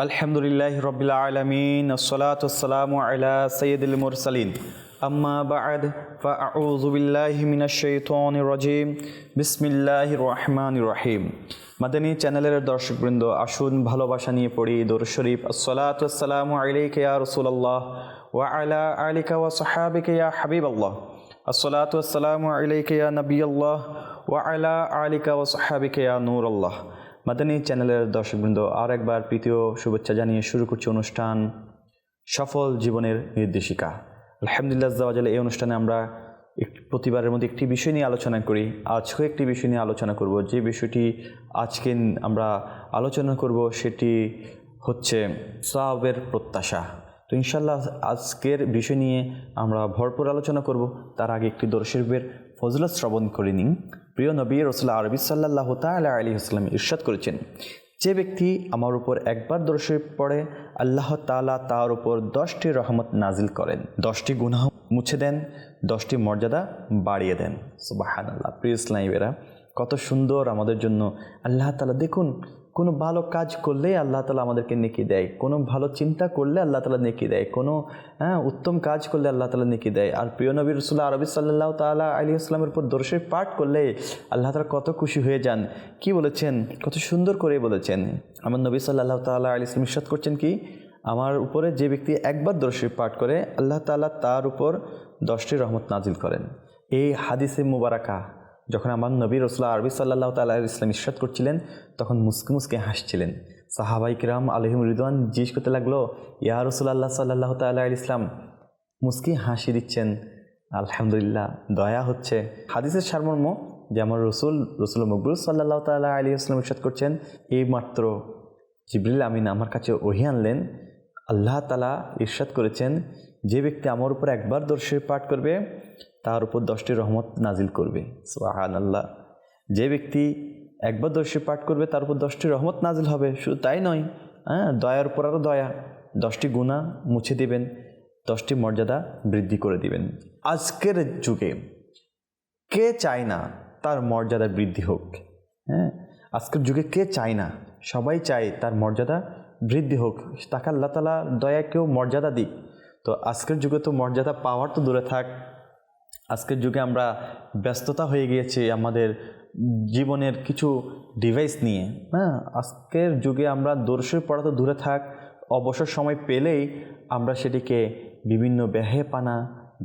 الحمد لله رب العالمين الصلاة والسلام على سيد المرسلين أما بعد فأعوذ بالله من الشيطان الرجيم بسم الله الرحمن الرحيم مدني چنل درشق برندو عشون بھلو باشانی پوری دور شریف الصلاة والسلام عليك يا رسول الله وعلى آلك وصحابك يا حبيب الله الصلاة والسلام عليك يا نبي الله وعلى آلك وصحابك يا نور الله মাদানী চ্যানেলের দর্শকবৃন্দ আর একবার প্রীতীয় শুভেচ্ছা জানিয়ে শুরু করছি অনুষ্ঠান সফল জীবনের নির্দেশিকা। আলহামদুলিল্লাহ জাওয়াজাল এই অনুষ্ঠানে আমরা প্রতিবারের মধ্যে একটি বিষয় নিয়ে আলোচনা করি। আজকেও একটি বিষয় নিয়ে আলোচনা করব। যে বিষয়টি আজকে আমরা আলোচনা করব সেটি হচ্ছে সাহাবের প্রত্যাশা। তো ইনশাল্লাহ আজকের বিষয় নিয়ে আমরা ভরপুর আলোচনা করব। তার আগে একটি দর্শকের ফজলা শ্রবণ করে নিন। প্রিয় নবী রসুল্লাহ আরবি সাল্লাহ তাল্লাহ আলী আসলাম ইরশাদ করেছেন, যে ব্যক্তি আমার উপর একবার দর্শে পড়ে, আল্লাহ তালা তার উপর দশটি রহমত নাজিল করেন। দশটি গুনাহ মুছে দেন, দশটি মর্যাদা বাড়িয়ে দেন। সুবাহান আল্লাহ প্রিয় ইসলামীরা কত সুন্দর আমাদের জন্য আল্লাহ তালা দেখুন কোনো ভালো কাজ করলেই আল্লাহ তালা আমাদেরকে নেকি দেয়। কোনো ভালো চিন্তা করলে আল্লাহ তালা নেকি দেয়। কোনো হ্যাঁ উত্তম কাজ করলে আল্লাহ তালা নেকি দেয়। আর প্রিয় নবী রসুল্লাহ আরবি সাল্লাহ তালা আলী আসলামের উপর দর্শের পাঠ করলে আল্লাহ তালা কত খুশি হয়ে যান। কি বলেছেন? কত সুন্দর করে বলেছেন। আমার নবী সাল্লাহ তালা আলী ইসলাম ইসাদ করছেন কি? আমার উপরে যে ব্যক্তি একবার দর্শী পাঠ করে, আল্লাহ তালা তার উপর দশটি রহমত নাজিল করেন। এই হাদিসে মুবারাকা যখন আমার নবী রসুল্লাহ আরবি সাল্লাহ তাল্লাহ ইসলাম ইস্বাদ করছিলেন, তখন মুসকে মুসকে হাসছিলেন। সাহাবাই কিরাম আলহিম রিদওয়ান জিজ্ঞেস করতে লাগল, ইয়া রসুল্লাহ সাল্লাহ তাল্লাহ ইসলাম মুসকি হাসি দিচ্ছেন? আলহামদুলিল্লাহ, দয়া হচ্ছে। হাদিসের সারমর্ম যে আমার রসুল রসুল মকবুল সাল্লাহ তাল্লাহ আলী ইসলাম ইস্বাদ করছেন, এই মাত্র জিবরিল আমিন আমার কাছে ওহি আনলেন। আল্লাহ তালা ইরশাদ করেছেন, যে ব্যক্তি আমার উপর একবার দর্শে পাঠ করবে তার উপর দশটি রহমত নাজিল করবে। সোহান আল্লাহ যে ব্যক্তি একবার দর্শে পাঠ করবে, তার উপর দশটি রহমত নাজিল হবে। শুধু তাই নয় হ্যাঁ দয়ার উপর আরও দয়া। দশটি গুণা মুছে দিবেন, দশটি মর্যাদা বৃদ্ধি করে দিবেন। আজকের যুগে কে চায় না তার মর্যাদা বৃদ্ধি হোক? হ্যাঁ আজকের যুগে কে চায় না? সবাই চায় তার মর্যাদা বৃদ্ধি হোক। তাকে আল্লাহ তালা দয়া কেউ মর্যাদা দিক। তো আজকের যুগে তো মর্যাদা পাওয়ার তো দূরে থাক। আজকের যুগে আমরা ব্যস্ততা হয়ে গিয়েছি আমাদের জীবনের কিছু ডিভাইস নিয়ে। হ্যাঁ আজকের যুগে আমরা দর্শে পড়া তো দূরে থাক অবসর সময় পেলেই আমরা সেটিকে বিভিন্ন ব্যাহে পানা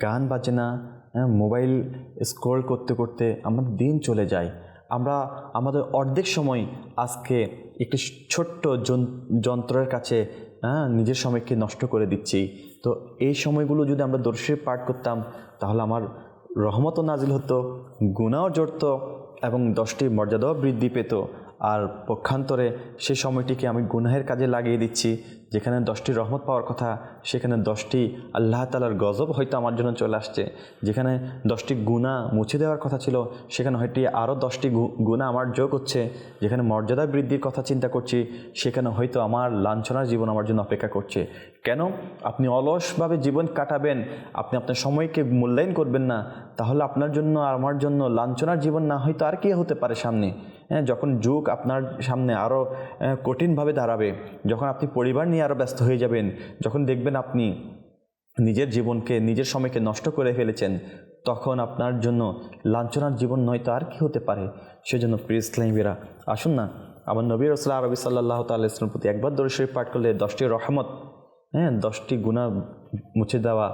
গান বাজনা হ্যাঁ, মোবাইল স্ক্রল করতে করতে আমাদের দিন চলে যায়। আমরা আমাদের অর্ধেক সময় আজকে একটি ছোট্ট যন- যন্ত্রের কাছে হ্যাঁ নিজের সময়কে নষ্ট করে দিচ্ছি। তো এই সময়গুলো যদি আমরা দর্শে পাঠ করতাম তাহলে আমার রহমতও নাজিল হতো, গুণাও জড়ত এবং দশটি মর্যাদাও বৃদ্ধি পেত। আর পক্ষান্তরে সে সময়টিকে আমি গুনাহের কাজে লাগিয়ে দিচ্ছি। যেখানে দশটি রহমত পাওয়ার কথা, সেখানে দশটি আল্লাহ তালার গজব হয়তো আমার জন্য চলে আসছে। যেখানে দশটি গুণা মুছে দেওয়ার কথা ছিল, সেখানে হয়তো আরও দশটি গুণা আমার যোগ হচ্ছে। যেখানে মর্যাদা বৃদ্ধির কথা চিন্তা করছি, সেখানে হয়তো আমার লাঞ্ছনার জীবন আমার জন্য অপেক্ষা করছে। কেন? আপনি অলসভাবে জীবন কাটাবেন, আপনি আপনার সময়কে মূল্যায়ন করবেন না। তাহলে আপনার জন্য আর আমার জন্য লাঞ্ছনার জীবন না, হয়তো আর কি হতে পারে সামনে? যখন যুগ আপনার সামনে আরও কঠিনভাবে দাঁড়াবে, যখন আপনি পরিবার নিয়ে আরও ব্যস্ত হয়ে যাবেন, যখন দেখবেন আপনি নিজের জীবনকে, নিজের সময়কে নষ্ট করে ফেলেছেন, তখন আপনার জন্য লাঞ্ছনার জীবন নয়তো আর কি হতে পারে? সেজন্য প্রিয় ইসলামীরা আসুন না, আমার নবী রসুল্লাহ আরবি সাল্লাহ তাল্লাহ ইসলামের প্রতি একবার শরীফ পাঠ করলে দশটি রহমত হ্যাঁ দশটি গুণা মুছে দেওয়া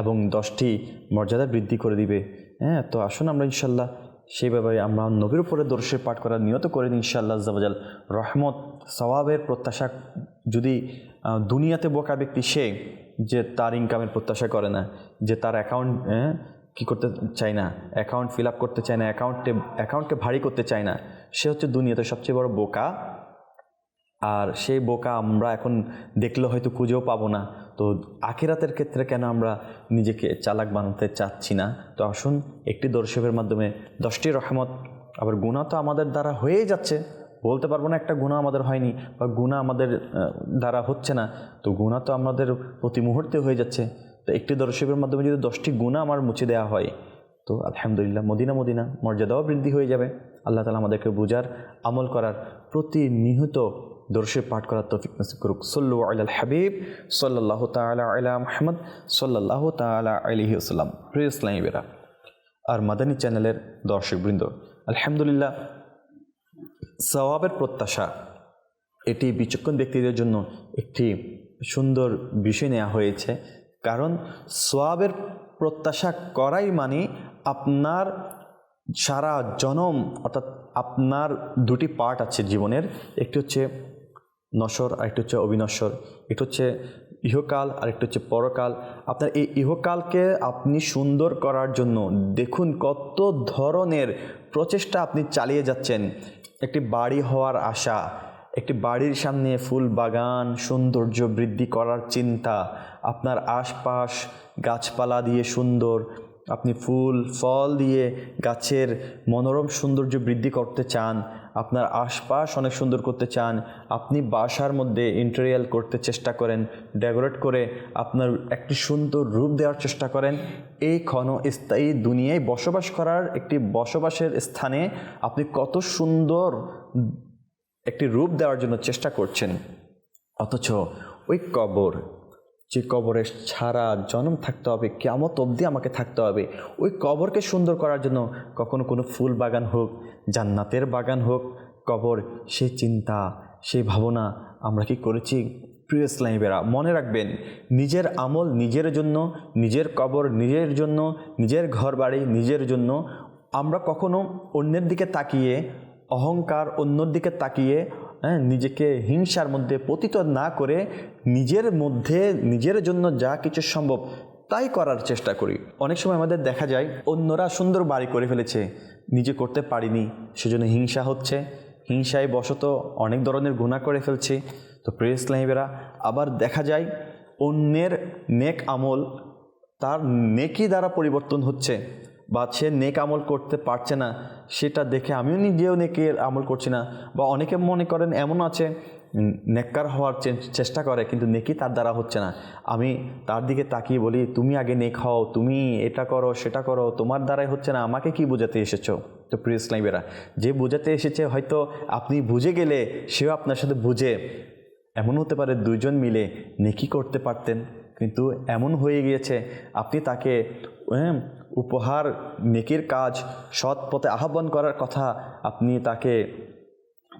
এবং দশটি মর্যাদা বৃদ্ধি করে দিবে হ্যাঁ তো আসুন আমরা ইনশাল্লাহ সেইভাবে আমরা নবীর উপরে দর্শে পাঠ করার নিয়ত করে নিই ইনশাআল্লাহ জাবাজাল রহমত, সওয়াবের প্রত্যাশা যদি দুনিয়াতে বোকা ব্যক্তি সে, যে তার ইনকামের প্রত্যাশা করে না, যে তার অ্যাকাউন্ট কী করতে চায় না অ্যাকাউন্ট ফিল আপ করতে চায় না অ্যাকাউন্টে অ্যাকাউন্টকে ভারী করতে চায় না, সে হচ্ছে দুনিয়াতে সবচেয়ে বড় বোকা। আর সেই বোকা আমরা এখন দেখলে হয়তো খুঁজেও পাবো না। তো আখিরাতের ক্ষেত্রে কেন আমরা নিজেকে চালাক বানাতে চাচ্ছি না? তো আসুন একটি দর্শকের মাধ্যমে দশটি রহমত। আবার গুণা তো আমাদের দ্বারা হয়েই যাচ্ছে। বলতে পারব না একটা গুণা আমাদের হয়নি বা গুণা আমাদের দ্বারা হচ্ছে না। তো গুণা তো আমাদের প্রতি মুহূর্তে হয়ে যাচ্ছে। তো একটি দর্শকের মাধ্যমে যদি দশটি গুণা আমার মুছে দেওয়া হয়, তো আলহামদুলিল্লাহ মদিনা মদিনা মর্যাদাও বৃদ্ধি হয়ে যাবে। আল্লাহ তালা আমাদেরকে বোঝার আমল করার প্রতিনিয়ত দর্শে পাঠ করার তৌফিক নসিব করুক। সল্লু আল হাবিব সাল্লাহ তালা আলা মাহমদ সাল্লাহ তালা আলহি আসসালাম প্রিয় ইসলামী বেরা আর মাদানী চ্যানেলের দর্শকবৃন্দ, আলহামদুলিল্লাহ, সওয়াবের প্রত্যাশা, এটি বিচক্ষণ ব্যক্তিদের জন্য একটি সুন্দর বিষয় নেওয়া হয়েছে। কারণ সোয়াবের প্রত্যাশা করাই মানে আপনার সারা জনম, অর্থাৎ আপনার দুটি পার্ট আছে জীবনের। একটি হচ্ছে নশ্বর, আরেকটি হচ্ছে অবিনশ্বর। একটি হচ্ছে ইহকাল, আরেকটি হচ্ছে পরকাল। আপনার এই ইহকালকে আপনি সুন্দর করার জন্য দেখুন কত ধরনের প্রচেষ্টা আপনি চালিয়ে যাচ্ছেন। একটি বাড়ি হওয়ার আশা, একটি বাড়ির সামনে ফুল বাগান, সৌন্দর্য বৃদ্ধি করার চিন্তা, আপনার আশপাশ গাছপালা দিয়ে সুন্দর আপনি ফুল, ফল দিয়ে গাছের মনোরম সৌন্দর্য বৃদ্ধি করতে চান, আপনার আশপাশ অনেক সুন্দর করতে চান, আপনি বাসার মধ্যে ইন্টেরিয়াল করতে চেষ্টা করেন ডেকোরেট করে আপনার একটি সুন্দর রূপ দেওয়ার চেষ্টা করেন, এই ক্ষণ স্থায়ী দুনিয়ায় বসবাস করার একটি বসবাসের স্থানে আপনি কত সুন্দর একটি রূপ দেওয়ার জন্য চেষ্টা করছেন। অথচ ওই কবর যে কবরে ছাড়া জন্ম থাকতে হবে কেমত অবধি আমাকে থাকতে হবে। ওই কবরকে সুন্দর করার জন্য কখনো কোনো ফুল বাগান হোক, জান্নাতের বাগান হোক, কবর সেই চিন্তা সেই ভাবনা আমরা কি করেছি? প্রিয় ইসলামীরা মনে রাখবেন, নিজের আমল নিজের জন্য, নিজের কবর নিজের জন্য, নিজের ঘর বাড়ি নিজের জন্য। আমরা কখনো অন্যের দিকে তাকিয়ে, অহংকার অন্যর দিকে তাকিয়ে হ্যাঁ নিজেকে হিংসার মধ্যে পতিত না করে নিজের মধ্যে, নিজের জন্য যা কিছু সম্ভব তাই করার চেষ্টা করি। অনেক সময় আমাদের দেখা যায়, অন্যরা সুন্দর বাড়ি করে ফেলেছে, নিজে করতে পারিনি, সেজন্য হিংসা হচ্ছে। হিংসায় বশত অনেক ধরনের গুণা করে ফেলছে। তো প্রেস ইসলামীরা, আবার দেখা যায়, অন্যের নেক আমল তার নেকি দ্বারা পরিবর্তন হচ্ছে। বা সে নেক আমল করতে পারছে না, সেটা দেখে আমিও নিজেও নেকের আমল করছি না। বা অনেকে মনে করেন এমন আছে নেককার হওয়ার চেষ্টা করে, কিন্তু নেকি তার দ্বারা হচ্ছে না। আমি তার দিকে তাকিয়ে বলি, তুমি আগে নেক হও, তুমি এটা করো, সেটা করো, তোমার দ্বারাই হচ্ছে না, আমাকে কি বোঝাতে এসেছ? তো প্রিয় ইসলামীরা, যে বোঝাতে এসেছে হয়তো আপনি বুঝে গেলে সেও আপনার সাথে বুঝে। এমন হতে পারে দুজন মিলে নেকি করতে পারতেন, কিন্তু এমন হয়ে গিয়েছে, আপনি তাকে হ্যাঁ, উপহার নেকির কাজ সৎ পথে আহ্বান করার কথা আপনি তাকে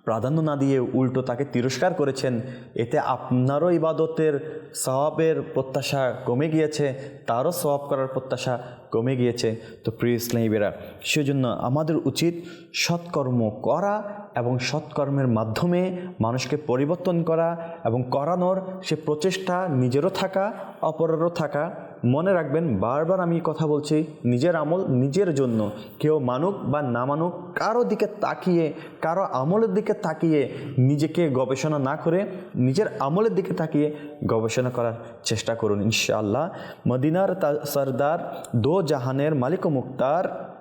প্রাধান্য না দিয়ে উল্টো তাকে তিরস্কার করেছেন এতে আপনারও ইবাদতের সওয়াবের প্রত্যাশা কমে গিয়েছে তারও সওয়াব করার প্রত্যাশা কমে গিয়েছে। তো প্রিয় ইসলামীরা সেজন্য আমাদের উচিত সৎকর্ম করা এবং সৎকর্মের মাধ্যমে মানুষকে পরিবর্তন করা এবং করানোর সে প্রচেষ্টা নিজেরও থাকা অপরেরও থাকা। মনে রাখবেন, বারবার আমি কথা বলছি, নিজের আমল নিজের জন্য। কেউ মানুক বা না মানুক, কারও দিকে তাকিয়ে, কারও আমলের দিকে তাকিয়ে নিজেকে গবেষণা না করে, নিজের আমলের দিকে তাকিয়ে গবেষণা করার চেষ্টা করুন, ইনশাআল্লাহ। মদিনার সরদার দো জাহানের মালিক মুক্তার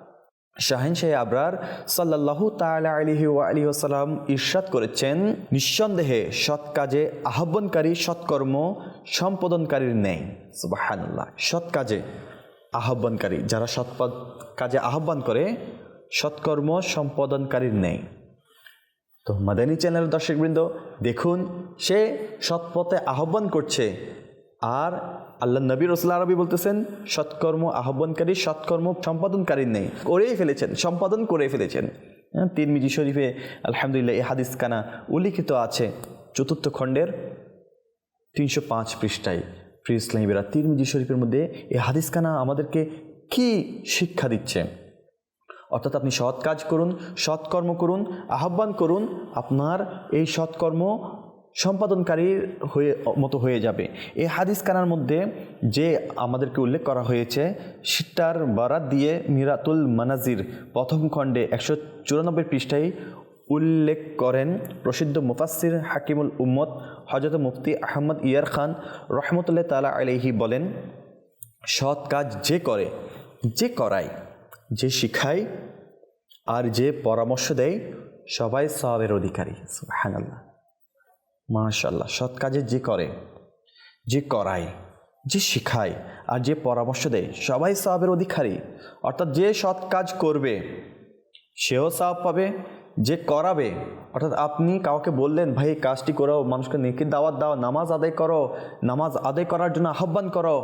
শাহিন শাহ আবরার আলাইহি ওয়া আলিহি ওয়াসাল্লাম ইরশাদ করেছেন, নিঃসন্দেহে সৎ কাজে আহ্বানকারী সৎকর্ম সম্পাদনকারীর নেই। সুবহানাল্লাহ, সৎ কাজে আহ্বানকারী, যারা সৎ কাজে আহ্বান করে, সৎকর্ম সম্পাদনকারীর নেই। তো মাদানী চ্যানেল দর্শকবৃন্দ, দেখুন, সে সৎপথে আহ্বান করছে, আর আল্লাহ নবী রসুল আরবি বলতেছেন সৎকর্ম আহ্বানকারী সৎকর্ম সম্পাদনকারী নেই। করেই ফেলেছেন সম্পাদন করে ফেলেছেন। হ্যাঁ, তিরমিজি শরীফে আলহামদুলিল্লাহ এই হাদিস কানা উল্লিখিত আছে। চতুর্থ খণ্ডের তিনশো পাঁচ পৃষ্ঠায়। ফ্রি ইসলামীরা তিরমিজি শরীফের মধ্যে এই হাদিস কানা আমাদেরকে কি শিক্ষা দিচ্ছে? অর্থাৎ আপনি সৎ কাজ করুন সৎকর্ম করুন আহ্বান করুন আপনার এই সৎকর্ম সম্পাদনকারীর হয়ে, মতো হয়ে যাবে। এই হাদিস কানার মধ্যে যে আমাদেরকে উল্লেখ করা হয়েছে সেটার বারাত দিয়ে মিরাতুল মানাজির প্রথম খণ্ডে একশো চুরানব্বই পৃষ্ঠায় উল্লেখ করেন প্রসিদ্ধ মুফাসির হাকিমুল উম্মত হজরত মুফতি আহমদ ইয়ার খান রহমতুল্লাহ তালা আলহি বলেন, সৎ কাজ যে করে, যে করায়, যে শিখায় আর যে পরামর্শ দেয়, সবাই সবের অধিকারী। সুবহানাল্লাহ। মাশাল্লাহ সৎ কাজে যে করে, যে করায়, যে শিখায় আর যে পরামর্শ দেয়, সবাই সাহাবের অধিকারী। অর্থাৎ যে সৎ কাজ করবে, সেও সাহাব পাবে, যে করাবে, অর্থাৎ আপনি কাউকে বললেন, ভাই কাজটি করো, মানুষকে নেকির দাওয়াত দাও, নামাজ আদায় করো, নামাজ আদায় করার জন্য আহ্বান করো।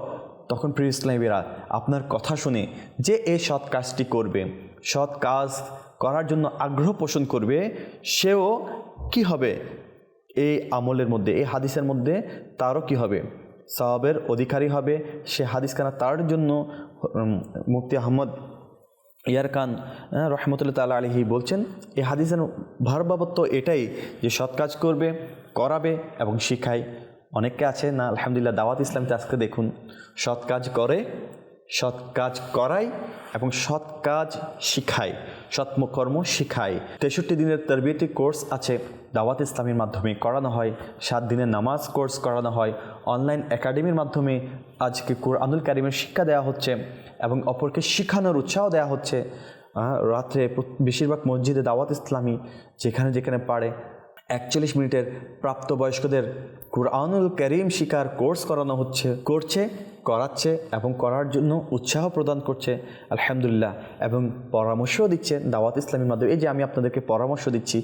তখন প্রিয় ইসলামীরা আপনার কথা শুনে যে এই সৎ কাজটি করবে, সৎ কাজ করার জন্য আগ্রহ পোষণ করবে, সেও কি হবে? এই আমলের মধ্যে, এই হাদিসের মধ্যে তারও কি হবে? সওয়াবের অধিকারী হবে। সে হাদিস খানা তার জন্য মুফতি আহমদ ইয়ার খান রহমতুল্লাহ তালা আলহি বলছেন এই হাদিসের ভারবাবত্ব এটাই যে সৎ কাজ করবে, করাবে এবং শিখায়। অনেকে আছে না, আলহামদুলিল্লাহ, দাওয়াত ইসলামতে আজকে দেখুন, সৎ কাজ করে সৎ কাজ করায় এবং সৎ কাজ শিখায় সৎকর্ম শিখায় তেষট্টি দিনের তরবিয়তি কোর্স আছে, দাওয়াত ইসলামের মাধ্যমে করানো হয়, সাত দিনের নামাজ কোর্স করানো হয়, অনলাইন একাডেমির মাধ্যমে আজকে কোরআনুল কারিমের শিক্ষা দেওয়া হচ্ছে এবং অপরকে শিখানোর উৎসাহ দেওয়া হচ্ছে। রাত্রে বেশিরভাগ মসজিদে দাওয়াত ইসলামী, যেখানে যেখানে পারে। একচল্লিশ মিনিটের প্রাপ্তবয়স্কদের কুরআনুল করিম শিকার কোর্স করানো হচ্ছে, করছে। করাচ্ছে এবং করার জন্য উৎসাহ প্রদান করছে, আলহামদুলিল্লাহ, এবং পরামর্শও দিচ্ছে দাওয়াত ইসলামের মাধ্যমে। এই যে আমি আপনাদেরকে পরামর্শ দিচ্ছি,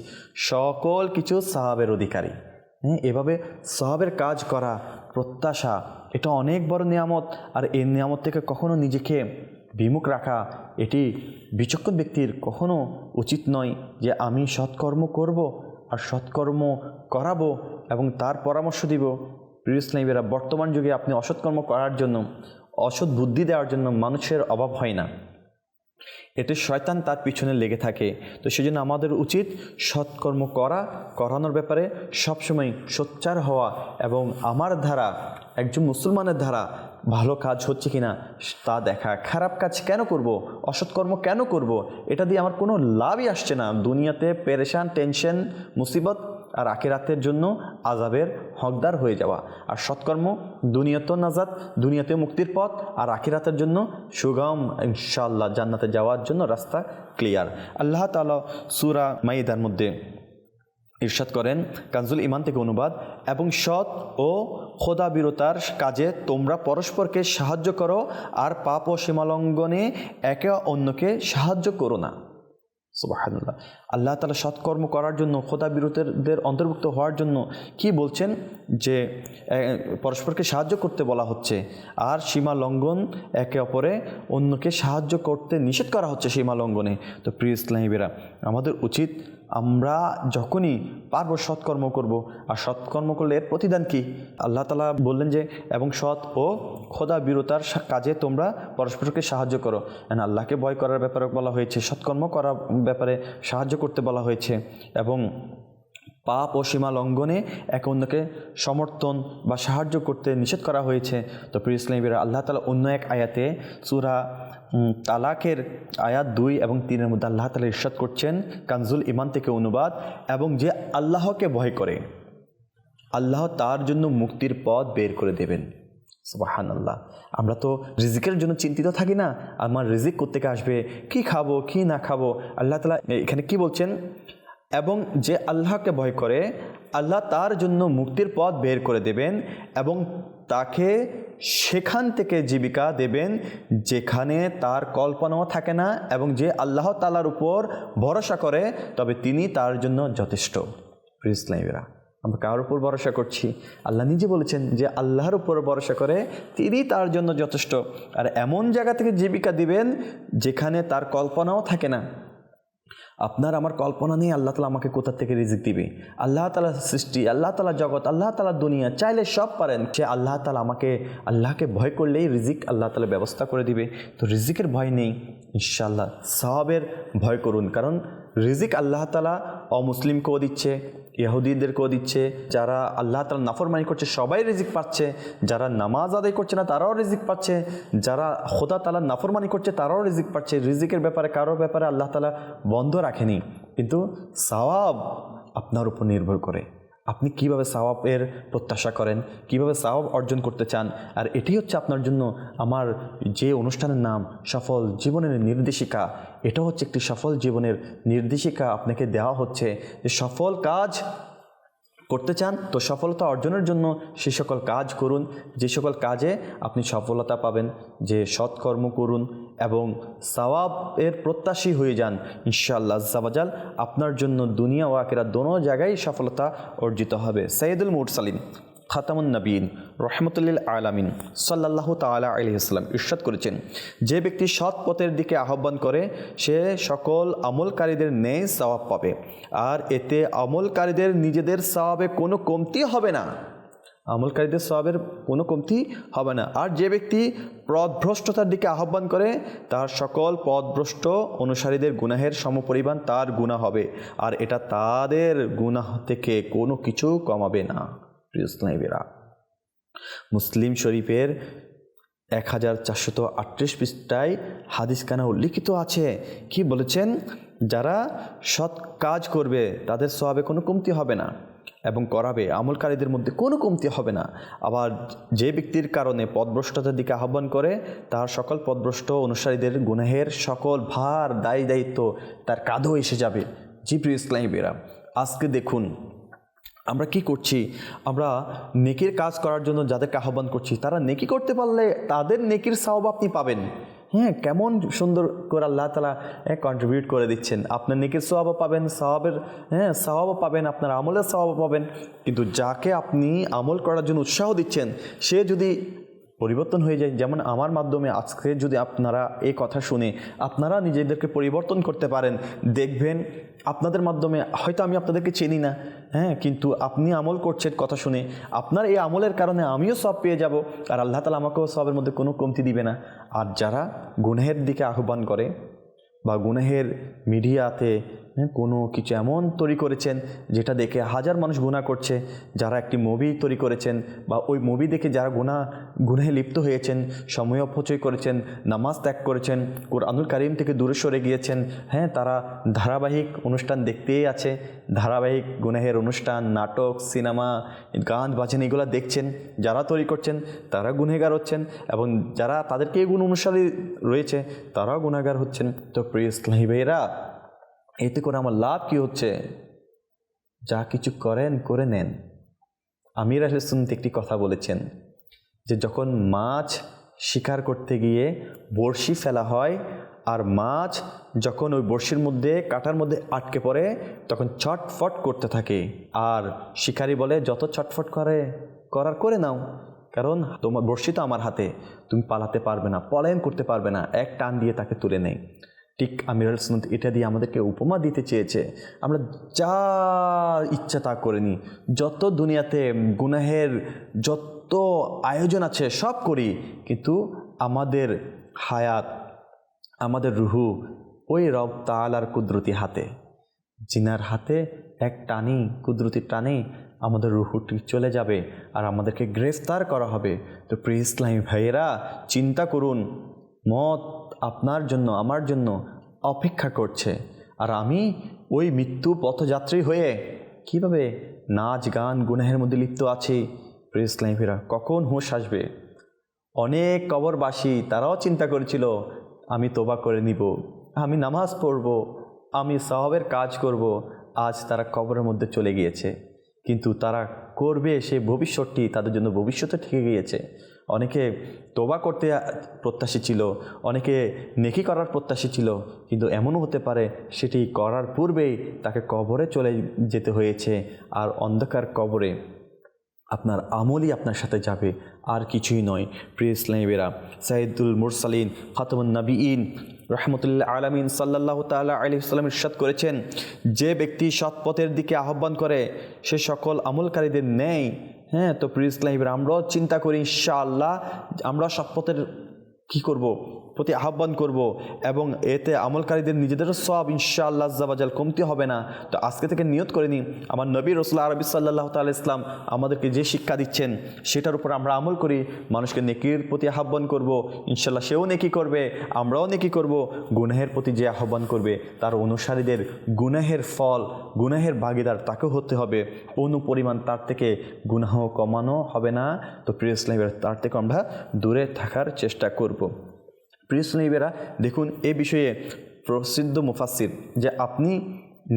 সকল কিছু সাহাবের অধিকারী। হ্যাঁ এভাবে সাহাবের কাজ করা, প্রত্যাশা, এটা অনেক বড় নিয়ামত, আর এই নিয়ামত থেকে কখনো নিজেকে বিমুখ রাখা, এটি বিচক্ষণ ব্যক্তির কখনো উচিত নয় যে আমি সৎকর্ম করব আর সৎকর্ম করাবো এবং তার পরামর্শ দিব। প্রিয় ইসলামীরা বর্তমান যুগে আপনি অসৎকর্ম করার জন্য, অসৎ বুদ্ধি দেওয়ার জন্য মানুষের অভাব হয় না। এতে শয়তান তার পিছনে লেগে থাকে। তো সেজন্য আমাদের উচিত সৎকর্ম করা, করানোর ব্যাপারে সবসময় সোচ্চার হওয়া এবং আমার ধারা, একজন মুসলমানের ধারা ভালো কাজ হচ্ছে কিনা তা দেখা। খারাপ কাজ কেন করব? অসৎকর্ম কেন করব? এটা দিয়ে আমার কোনো লাভই আসছে না। দুনিয়াতে পেরেশান, টেনশন, মুসিবত আর আখেরাতের জন্য আজাবের হকদার হয়ে যাওয়া। আর সৎকর্ম দুনিয়াতেও নাজাদ দুনিয়াতে মুক্তির পথ, আর আখিরাতের জন্য সুগম ইনশাল্লাহ জান্নাতে যাওয়ার জন্য রাস্তা ক্লিয়ার আল্লাহ তালা সুরা মাইদার মধ্যে ইরশাদ করেন, কানজুল ইমান থেকে অনুবাদ, এবং সৎ ও খোদা বিরতার কাজে তোমরা পরস্পরকে সাহায্য করো, আর পাপ ও সীমালঙ্ঘনে একে অন্যকে সাহায্য করো না। সুবাহান্লাহ আল্লাহ তালা সৎকর্ম করার জন্য, খোদা বিরোধীদের অন্তর্ভুক্ত হওয়ার জন্য কি বলছেন? যে পরস্পরকে সাহায্য করতে বলা হচ্ছে, আর সীমা লঙ্ঘন একে অপরে অন্যকে সাহায্য করতে নিষেধ করা হচ্ছে সীমা লঙ্ঘনে। তো প্রিয় ইসলামীরা আমাদের উচিত আমরা যখনই পারব সৎকর্ম করব, আর সৎকর্ম করলে এর প্রতিদান কি? আল্লাহ তালা বললেন যে, এবং সৎ ও খোদা বিরতার কাজে তোমরা পরস্পরকে সাহায্য করো। And আল্লাহকে ভয় করার ব্যাপারে বলা হয়েছে, সৎকর্ম করার ব্যাপারে সাহায্য করতে বলা হয়েছে এবং পাপ ও সীমা লঙ্ঘনে একে অন্যকে সমর্থন বা সাহায্য করতে নিষেধ করা হয়েছে। তো প্রিয় ইসলামীরা আল্লাহ তালা অন্য এক আয়াতে সুরা তালাকের আয়াত দুই এবং তিনের মধ্যে আল্লাহ তালা ইরশাদ করছেন, কানজুল ইমান থেকে অনুবাদ এবং যে আল্লাহকে ভয় করে, আল্লাহ তার জন্য মুক্তির পথ বের করে দেবেন। সুবাহান আল্লাহ আমরা তো রিজিকের জন্য চিন্তিত থাকি না, আমার রিজিক কোথেকে আসবে, কি খাব, কি না খাব, আল্লাহ তালা এখানে কি বলছেন? এবং যে আল্লাহকে ভয় করে, আল্লাহ তার জন্য মুক্তির পথ বের করে দেবেন এবং তাকে সেখান থেকে জীবিকা দেবেন যেখানে তার কল্পনাও থাকে না এবং যে আল্লাহ তালার উপর ভরসা করে, তবে তিনি তার জন্য যথেষ্ট। ইসলামীরা আমরা কার উপর ভরসা করছি। আল্লাহ নিজে বলেছেন যে আল্লাহর উপর ভরসা করে তিনি তার জন্য যথেষ্ট। আর এমন জায়গা থেকে জীবিকা দিবেন যেখানে তার কল্পনাও থাকে না। আপনার আমার কল্পনা নেই, আল্লাহ তালা আমাকে কোথা থেকে রিজিক দিবে? আল্লাহ তালা সৃষ্টি, আল্লাহ তালা জগৎ, আল্লাহ তালা দুনিয়া, চাইলে সব পারেন। যে আল্লাহ তালা আমাকে, আল্লাহকে ভয় করলেই রিজিক আল্লাহ তালা ব্যবস্থা করে দিবে। তো রিজিকের ভয় নেই ইনশাল্লাহ সবাবের ভয় করুন, কারণ রিজিক আল্লাহ তালা অমুসলিমকেও দিচ্ছে ইহুদিদেরকেও দিচ্ছে, যারা আল্লাহ তালা নাফরমানি করছে, সবাই রিজিক পাচ্ছে, যারা নামাজ আদায় করছে না, তারাও রিজিক পাচ্ছে, যারা খোদা তালা নাফরমানি করছে, তারাও রিজিক পাচ্ছে। রিজিকের ব্যাপারে, কারোর ব্যাপারে আল্লাহ তালা বন্ধ রাখেনি। কিন্তু সওয়াব আপনার উপর নির্ভর করে। আপনি কীভাবে সাওয়াবের প্রত্যাশা করেন? কীভাবে সাওয়াব অর্জন করতে চান? আর এটি হচ্ছে আপনার জন্য আমার যে অনুষ্ঠানের নাম সফল জীবনের নির্দেশিকা এটা হচ্ছে একটি সফল জীবনের নির্দেশিকা আপনাকে দেওয়া হচ্ছে যে সফল কাজ করতে চান, তো সফলতা অর্জনের জন্য সে সকল কাজ করুন, যে সকল কাজে আপনি সফলতা পাবেন, যে সৎকর্ম করুন এবং সওয়াবের প্রত্যাশী হয়ে যান। ইনশাআল্লাহ জাবাজাল আপনার জন্য দুনিয়া ও আকেরা দোনো জায়গায় সফলতা অর্জিত হবে। সাইদুল মুরসালিন। খাতামুন নবীন, রহমতুল্লিল আলামিন সাল্লাহ তালা আলহিহাস্লাম ইরশাদ করেছেন, যে ব্যক্তি সৎ পথের দিকে আহ্বান করে, সে সকল আমলকারীদের ন্যায় সওয়াব পাবে। আর এতে আমলকারীদের নিজেদের সওয়াবে কোনো কমতি হবে না। আমলকারীদের সওয়াবের কোনো কমতি হবে না। আর যে ব্যক্তি পদভ্রষ্টতার দিকে আহ্বান করে, তার সকল পথভ্রষ্ট অনুসারীদের গুনাহের সমপরিমাণ তার গুণা হবে। আর এটা তাদের গুনাহ থেকে কোনো কিছু কমাবে না। প্রিয় ইসলামীরা মুসলিম শরীফের এক হাজার চারশত আটত্রিশ পৃষ্ঠায় হাদিস কানা উল্লিখিত আছে, কি বলেছেন? যারা সৎ কাজ করবে, তাদের স্বভাবে কোনো কমতি হবে না এবং করাবে, আমলকারীদের মধ্যে কোনো কমতি হবে না। আবার যে ব্যক্তির কারণে পদভ্রষ্টতার দিকে আহ্বান করে, তার সকল পদভ্রষ্ট অনুসারীদের গুনাহের সকল ভার, দায়ী দায়িত্ব তার কাঁধও এসে যাবে। জি প্রিয় ইসলামী আজকে দেখুন আমরা কি করছি? আমরা নেকির কাজ করার জন্য যাদেরকে আহ্বান করছি, তারা নেকি করতে পারলে তাদের নেকির সাহব আপনি পাবেন। হ্যাঁ কেমন সুন্দর করে আল্লাহ তালা কন্ট্রিবিউট করে দিচ্ছেন। আপনার নেকির স্বভাবও পাবেন স্বভাবের হ্যাঁ স্বভাবও পাবেন, আপনার আমলের স্বভাবও পাবেন। কিন্তু যাকে আপনি আমল করার জন্য উৎসাহ দিচ্ছেন, সে যদি পরিবর্তন হয়ে যায়। যেমন আমার মাধ্যমে আজকে যদি আপনারা এই কথা শুনে আপনারা নিজেদেরকে পরিবর্তন করতে পারেন, দেখবেন আপনাদের মাধ্যমে হয়তো আমি আপনাদেরকে চিনি না। হ্যাঁ কিন্তু আপনি আমল করছেন কথা শুনে, আপনার এই আমলের কারণে আমিও সব পেয়ে যাব আর আল্লাহ তালা আমাকেও সবের মধ্যে কোনো কমতি দিবে না। আর যারা গুনহের দিকে আহ্বান করে বা গুনাহের মিডিয়াতে কোনো কিছু এমন তৈরি করেছেন যেটা দেখে হাজার মানুষ গুণা করছে, যারা একটি মুভি তৈরি করেছেন বা ওই মুভি দেখে যারা গুণা গুনাহে লিপ্ত হয়েছেন সময় অপচয় করেছেন, নামাজ ত্যাগ করেছেন, কোরআনুল কারিম থেকে দূরে সরে গিয়েছেন হ্যাঁ তারা ধারাবাহিক অনুষ্ঠান দেখতেই আছে, ধারাবাহিক গুনাহের অনুষ্ঠান, নাটক, সিনেমা, গান বাজেন এগুলো দেখছেন, যারা তৈরি করছেন, তারা গুনেগার হচ্ছেন এবং যারা তাদেরকে গুণ অনুসারী রয়েছে, তারাও গুণাগার হচ্ছেন। তো প্রিয় ইসলামী ভাইয়েরা এতে করে আমার লাভ কি হচ্ছে? যা কিছু করেন, করে নেন। আমির আহসুনত একটি কথা বলেছেন যে, যখন মাছ শিকার করতে গিয়ে বড়শি ফেলা হয় আর মাছ যখন ওই বড়শির মধ্যে, কাটার মধ্যে আটকে পড়ে, তখন ছটফট করতে থাকে। আর শিকারি বলে, যত ছটফট করে, করার করে নাও। কারণ তোমার বড়শি তো আমার হাতে। তুমি পালাতে পারবে না, পলায়ন করতে পারবে না। এক টান দিয়ে তাকে তুলে নেয় ঠিক আমিরাল সুনত এটা দিয়ে আমাদেরকে উপমা দিতে চেয়েছে। আমরা যা ইচ্ছা তা করে নিই। যত দুনিয়াতে গুনাহের যত আয়োজন আছে, সব করি। কিন্তু আমাদের হায়াত, আমাদের রুহু ওই রব তালার কুদরতি হাতে। জিনার হাতে এক টানি কুদরতি টানে আমাদের রুহুটি চলে যাবে আর আমাদেরকে গ্রেফতার করা হবে। তো প্রিয় ইসলামী ভাইয়েরা, চিন্তা করুন। মত আপনার জন্য, আমার জন্য অপেক্ষা করছে। আর আমি ওই মৃত্যু পথযাত্রী হয়ে কীভাবে নাচ, গান, গুনাহের মধ্যে লিপ্ত আছি? প্রিয় ইসলামী ভাইয়েরা কখন হুঁশ আসবে? অনেক কবরবাসী তারাও চিন্তা করেছিল, আমি তোবা করে নিব, আমি নামাজ পড়ব, আমি সাহাবের কাজ করব, আজ তারা কবরের মধ্যে চলে গিয়েছে। কিন্তু তারা করবে সে ভবিষ্যৎটি, তাদের জন্য ভবিষ্যতে থেকে গিয়েছে। অনেকে তোবা করতে প্রত্যাশী ছিল, অনেকে নেকি করার প্রত্যাশী ছিল, কিন্তু এমনও হতে পারে সেটি করার পূর্বেই তাকে কবরে চলে যেতে হয়েছে আর অন্ধকার কবরে আপনার আমলই আপনার সাথে যাবে, আর কিছুই নয়। প্রিয় ইসলামীরা সাইদুল মুরসালিন ফাতমুন নবীন রহমতুল্লাহ আলমিন সাল্লাহ তাল্লাহ আলি ইসলাম ইরশাদ করেছেন, যে ব্যক্তি সৎপথের দিকে আহ্বান করে, সে সকল আমলকারীদের নেয় হ্যাঁ তো প্রিয় ইসলাম আমরাও চিন্তা করি ইনশাআল্লাহ আমরা সৎপথের কী করব? প্রতি আহ্বান করব এবং এতে আমলকারীদের নিজেদেরও সব ইনশাআল্লাহ জাবাজাল কমতি হবে না। তো আজকে থেকে নিয়ত করে নিই, আমার নবী রসুল্লাহ আরবি সাল্লাহ তাল ইসলাম আমাদেরকে যে শিক্ষা দিচ্ছেন, সেটার উপর আমরা আমল করি, মানুষকে নেকির প্রতি আহ্বান করব ইনশাল্লাহ সেও নেকি করবে, আমরাও নেকি করব, গুনাহের প্রতি যে আহ্বান করবে, তার অনুসারীদের গুনাহের ফল, গুনাহের ভাগিদার তাকেও হতে হবে অনু পরিমাণ তার থেকে গুনাহ কমানো হবে না। তো প্রিয় ইসলামের তার থেকে আমরা দূরে থাকার চেষ্টা করব। প্রিয় স্নেহিবেরা দেখুন, এ বিষয়ে প্রসিদ্ধ মুফাসির যে আপনি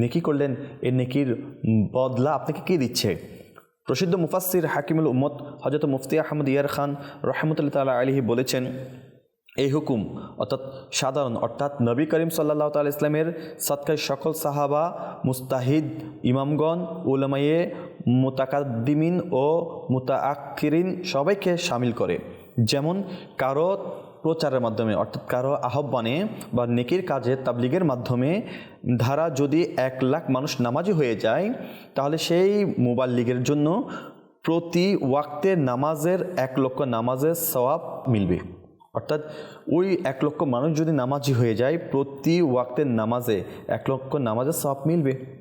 নেকি করলেন, এ নেকির বদলা আপনাকে কে দিচ্ছে? প্রসিদ্ধ মুফাসির হাকিমুল উম্মত হজরত মুফতি আহমদ ইয়ার খান রহমতুল্লাহ তালা আলিহি বলেছেন, এই হুকুম অর্থাৎ সাধারণ, অর্থাৎ নবী করিম সাল্লাহ তাল ইসলামের সৎকায় সকল সাহাবা, মুস্তাহিদ, ইমামগণ, উলামায়ে মুতাকাদ্দিমিন ও মুতাআক্কিরিন সবাইকে সামিল করে। যেমন কারও প্রচারের মাধ্যমে, অর্থাৎ কারও আহ্বানে বা নেকির কাজে তাবলিগের মাধ্যমে ধারা যদি এক লাখ মানুষ নামাজি হয়ে যায়, তাহলে সেই মোবাইল লীগের জন্য প্রতি ওয়াক্তের নামাজের এক লক্ষ নামাজের সওয়াব মিলবে। অর্থাৎ ওই এক লক্ষ মানুষ যদি নামাজি হয়ে যায়, প্রতি ওয়াক্তের নামাজে এক লক্ষ নামাজের সওয়াব মিলবে।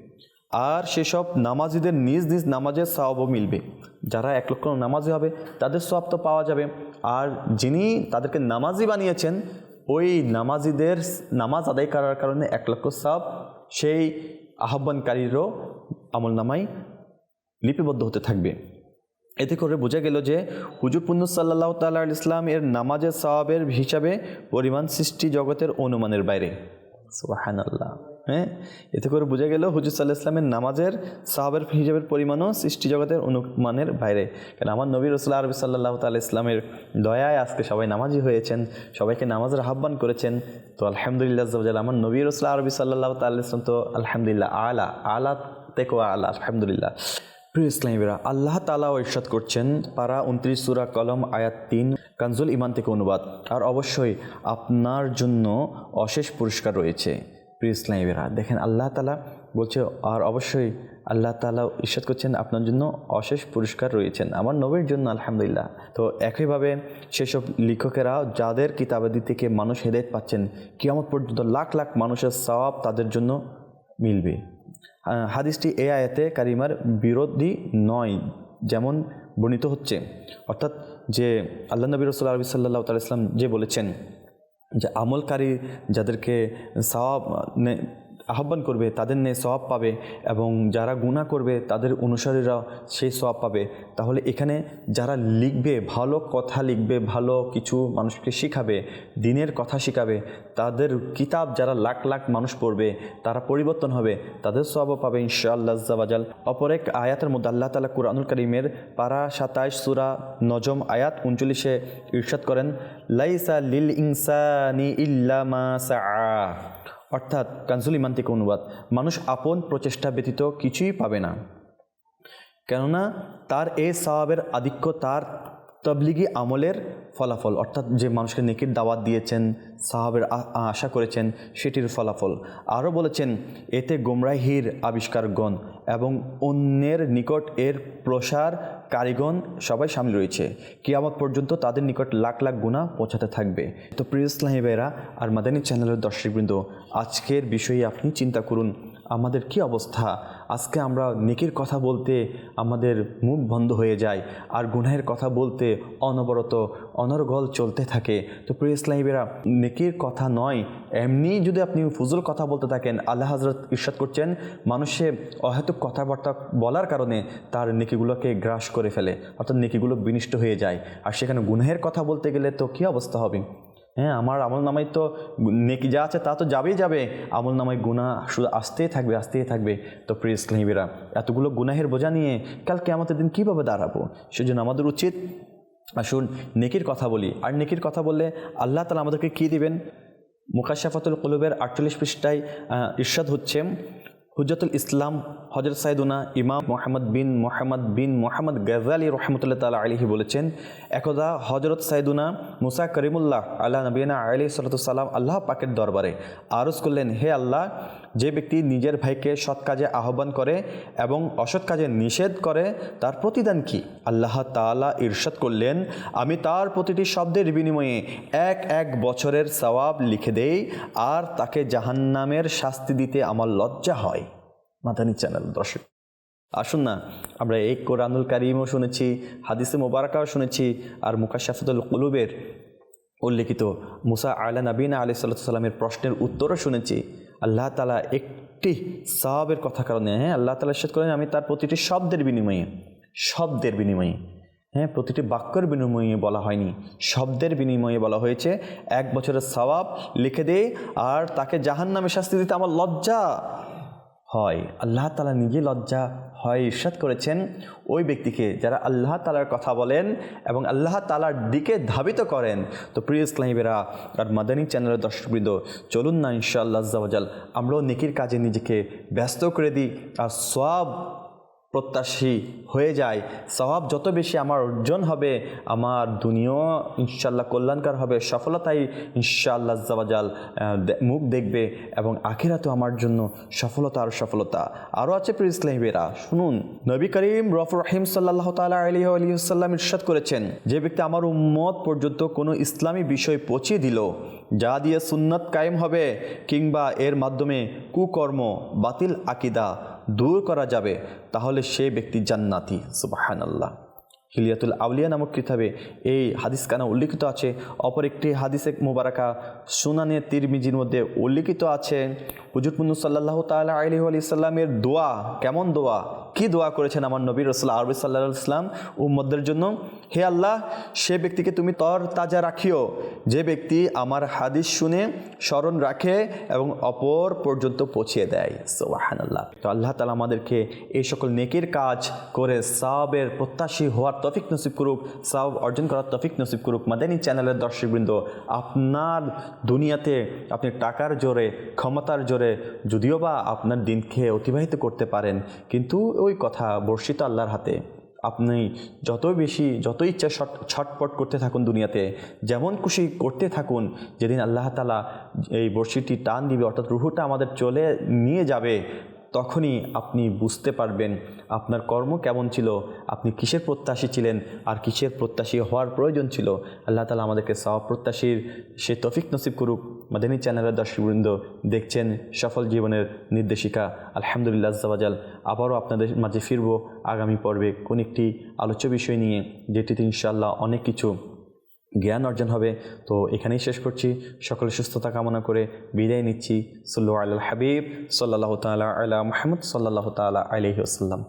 আর সেসব নামাজিদের নিজ নিজ নামাজের সওয়াবও মিলবে। যারা এক লক্ষ নামাজি হবে, তাদের সওয়াব তো পাওয়া যাবে। আর যিনি তাদেরকে নামাজি বানিয়েছেন, ওই নামাজিদের নামাজ আদায় করার কারণে এক লক্ষ সওয়াব সেই আহ্বানকারীরও আমল নামাই লিপিবদ্ধ হতে থাকবে। এতে করে বোঝা গেল যে হুজুর পুন্নু সাল্লাহ তাল্লাহ ইসলাম এর নামাজের সওয়াবের হিসাবে পরিমাণ সৃষ্টি জগতের অনুমানের বাইরে। সুবাহান আল্লাহ হ্যাঁ? এতে করে বোঝা গেল হুজুর সাল্লাহ ইসলামের নামাজের, সাহাবের হিসাবের পরিমাণও সৃষ্টি জগতের অনুমানের বাইরে। কারণ আমার নবী রসুল্লাহ আরবি সাল্লাহ তাল্লাহ ইসলামের দয়ায় আজকে সবাই নামাজি হয়েছেন, সবাইকে নামাজের আহ্বান করেছেন। তো আলহামদুলিল্লাহ জবজাল আমার নবী রসুল্লাহ আরবি সাল্লাহ তাল্লাহ ইসলাম তো আলহামদুলিল্লাহ আলা আলা তেকো আলা, আলহামদুলিল্লাহ। প্রিয় ইসলামীরা আল্লাহ তালাও ইরশাদ করছেন পারা উনত্রিশ সুরা কলম, আয়াত তিন, কানজুল ইমান থেকে অনুবাদ। আর অবশ্যই আপনার জন্য অশেষ পুরস্কার রয়েছে। প্রিয় ইসলামীরা, দেখেন আল্লাহ তালা বলছে, আর অবশ্যই আল্লাহ তালা ইরশাদ করছেন, আপনার জন্য অশেষ পুরস্কার রয়েছেন, আমার নবীর জন্য, আলহামদুলিল্লাহ। তো একইভাবে সেসব লেখকেরা যাদের কিতাবাদি থেকে মানুষ হেদায়ত পাচ্ছেন, কিয়ামত পর্যন্ত লাখ লাখ মানুষের সওয়াব তাদের জন্য মিলবে। হাদিসটি এ আয়াতে কারিমার বিরোধী নয়, যেমন বর্ণিত হচ্ছে। অর্থাৎ যে আল্লাহ নবী রসুল্লাহ আরবি তাল ইসলাম যে বলেছেন যে আমলকারী যাদেরকে সওয়াব নে- আহ্বান করবে, তাদের নিয়ে সওয়াব পাবে এবং যারা গুণা করবে, তাদের অনুসারীরা সেই সওয়াব পাবে। তাহলে এখানে যারা লিখবে, ভালো কথা লিখবে, ভালো কিছু মানুষকে শিখাবে, দিনের কথা শিখাবে, তাদের কিতাব যারা লাখ লাখ মানুষ পড়বে, তারা পরিবর্তন হবে, তাদের সওয়াবও পাবে ইনশাআল্লাহ জাবাজাল অপর এক আয়াতের মধ্যে আল্লাহ তালা কুরআনুল করিমের পারা সাতাইশ সুরা নজম আয়াত উনচল্লিশে ইরশাদ করেন, লাইসা লিল ইনসানি ইল্লা মা সাআ। অর্থাৎ কানসুল ইমান থেকে অনুবাদ, মানুষ আপন প্রচেষ্টা ব্যতীত কিছুই পাবে না। কেননা তার এ স্বভাবের আধিক্য তার তবলিগি আমলের ফলাফল, অর্থাৎ যে মানুষকে নেকির দাওয়াত দিয়েছেন, সাহাবের আশা করেছেন, সেটির ফলাফল। আরও বলেছেন, এতে গোমরাহির আবিষ্কারগণ এবং অন্যের নিকট এর প্রসার কারিগণ সবাই সামিল রয়েছে। কিয়ামত পর্যন্ত তাদের নিকট লাখ লাখ গুণা পৌঁছাতে থাকবে। তো প্রিয় ইসলামী আর মাদানী চ্যানেলের দর্শকবৃন্দ, আজকের বিষয়ে আপনি চিন্তা করুন। আমাদের কি অবস্থা? আজকে আমরা নেকির কথা বলতে আমাদের মুখ বন্ধ হয়ে যায়, আর গুনাহের কথা বলতে অনবরত অনর্গল চলতে থাকে। তো প্রিয় ইসলামীরা নেকির কথা নয়, এমনি যদি আপনি ফুজুল কথা বলতে থাকেন, আল্লাহ হাজরত ইরশাদ করছেন, মানুষে অহেতুক কথাবার্তা বলার কারণে তার নেকিগুলোকে গ্রাস করে ফেলে, অর্থাৎ নেকিগুলো বিনিষ্ট হয়ে যায়। আর সেখানে গুনাহের কথা বলতে গেলে তো কী অবস্থা হবে? হ্যাঁ আমার আমল নামায় তো নেকি যা আছে তা তো যাবেই যাবে। আমল নামায় গুণা শুধু আসতেই থাকবে আসতেই থাকবে। তো প্রিয় ইসলামীরা এতগুলো গুনাহের বোঝা নিয়ে কালকে আমাদের দিন কীভাবে দাঁড়াবো? সেজন্য আমাদের উচিত আসুন নেকির কথা বলি। আর নেকির কথা বললে আল্লাহ তালা আমাদেরকে কী দিবেন? মুকাশাফাতুল কলুবের আটচল্লিশ পৃষ্ঠায় ইরশাদ হচ্ছে হুজরতুল ইসলাম হজরত সাইদুনা ইমাম মোহাম্মদ বিন মোহাম্মদ বিন মোহাম্মদ গাজালি রহমতুল্লাহ তালা আলিহি বলেছেন, একদা হজরত সাইদুনা মুসা করিমুল্লাহ আল্লাহ নবীনা আলি সালাতাম আল্লাহ পাকের দরবারে আরজ করলেন, হে আল্লাহ, যে ব্যক্তি নিজের ভাইকে সৎ কাজে আহ্বান করে এবং অসৎ কাজে নিষেধ করে, তার প্রতিদান কি? আল্লাহ তাআলা ইরশাদ করলেন, আমি তার প্রতিটি শব্দের বিনিময়ে এক এক বছরের সওয়াব লিখে দেই, আর তাকে জাহান্নামের শাস্তি দিতে আমার লজ্জা হয়। মাদানী চ্যানেল দর্শক। আসুন না, আমরা এই কোরআনুল কারিমও শুনেছি, হাদিসে মোবারকাও শুনেছি, আর মুকাশাফতুল কুলুবের উল্লেখিত মুসা আলা নবীনা আলি সাল্লামের প্রশ্নের উত্তরও শুনেছি। আল্লাহ তালা একটি সাহাবের কথা কারণে হ্যাঁ আল্লাহ তালা ইরশাদ করেন, আমি তার প্রতিটি শব্দের বিনিময়ে শব্দের বিনিময়ে হ্যাঁ প্রতিটি বাক্যের বিনিময়ে বলা হয়নি। শব্দের বিনিময়ে বলা হয়েছে, এক বছরের সওয়াব লিখে দে, আর তাকে জাহান নামে শাস্তি দিতে আমার লজ্জা। হয়। আল্লাহ তালা নিজে লজ্জা, হয় ঈর্ষাদ করেছেন। ওই ব্যক্তিকে যারা আল্লাহ তালার কথা বলেন এবং আল্লাহ তালার দিকে ধাবিত করেন। তো প্রিয় ইসলামীরা আর মাদানী চ্যানেলের দর্শকবৃন্দ, চলুন না ইনশাআল্লাহ জাল আমরাও নেকির কাজে নিজেকে ব্যস্ত করে দিই। আর সব প্রত্যাশী হয়ে যায়। স্বভাব যত বেশি আমার অর্জন হবে, আমার দুনিয়াও ইনশাল্লাহ কল্যাণকার হবে, সফলতাই ইনশাআল্লাহ জাবাজাল মুখ দেখবে এবং আখিরাতেও আমার জন্য সফলতা আর সফলতা। আরও আছে প্রিয় ইসলামীরা শুনুন। নবী করিম রফ রহিম সাল্লাহ তালা আলী আলিয়াল্লাম ইরশাদ করেছেন, যে ব্যক্তি আমার উম্মত পর্যন্ত কোনো ইসলামী বিষয় পৌঁছিয়ে দিল, যা দিয়ে সুন্নত কায়েম হবে কিংবা এর মাধ্যমে কুকর্ম, বাতিল আকিদা দূর করা যাবে, তাহলে সে ব্যক্তি জান্নাতি। সুবাহান আল্লাহ হিলিয়াতুল আউলিয়া নামক কিতাবে এই হাদিসখানা উল্লিখিত আছে। অপর একটি হাদিসে মোবারকা সুনানে তিরমিজির মধ্যে উল্লিখিত আছে। হুজুর মুন্নু সাল্লাহ তাল আলি আলি সাল্লামের দোয়া, কেমন দোয়া? কি দোয়া করেছেন আমার নবী রসুল্লাহ আরবি সাল্লাহ ইসলাম উম্মদের জন্য? হে আল্লাহ, সে ব্যক্তিকে তুমি তর তাজা রাখিও। যে ব্যক্তি আমার হাদিস শুনে স্মরণ রাখে এবং অপর পর্যন্ত পৌঁছিয়ে দেয়। সোবাহান আল্লাহ তো আল্লাহ তালা আমাদেরকে এই সকল নেকির কাজ করে সাবের প্রত্যাশী হওয়ার তফিক নসিব করুক সাব অর্জন করার তফিক নসিব করুক। মাদানী চ্যানেলের দর্শকবৃন্দ, আপনার দুনিয়াতে আপনি টাকার জোরে, ক্ষমতার জোরে, যদিও বা আপনার দিনকে অতিবাহিত করতে পারেন, কিন্তু ওই কথা বর্ষিত আল্লাহর হাতে, আপনি যত বেশি যত ইচ্ছা ছট, ছটপট করতে থাকুন দুনিয়াতে, যেমন খুশি করতে থাকুন, যেদিন আল্লাহ তালা এই বর্ষিটি টান দিবে, অর্থাৎ রুহুটা আমাদের চলে নিয়ে যাবে তখনই আপনি বুঝতে পারবেন আপনার কর্ম কেমন ছিল, আপনি কিসের প্রত্যাশী ছিলেন আর কিসের প্রত্যাশী হওয়ার প্রয়োজন ছিল। আল্লাহ তালা আমাদেরকে সব প্রত্যাশীর সে তফিক নসিব করুক। মাদানী চ্যানেলের দর্শকবৃন্দ দেখছেন সফল জীবনের নির্দেশিকা। আলহামদুলিল্লাহ জাবাজাল আবারও আপনাদের মাঝে ফিরব আগামী পর্বে কোন একটি আলোচ্য বিষয় নিয়ে, যেটিতে ইনশাল্লাহ অনেক কিছু জ্ঞান অর্জন হবে। তো এখানেই শেষ করছি। সকলে সুস্থতা কামনা করে বিদায় নিচ্ছি। সল্লু আল হাবিব সাল্লাহ তালা আলা মাহমুদ সাল্লাহ তালা আলহি আসাল্লাম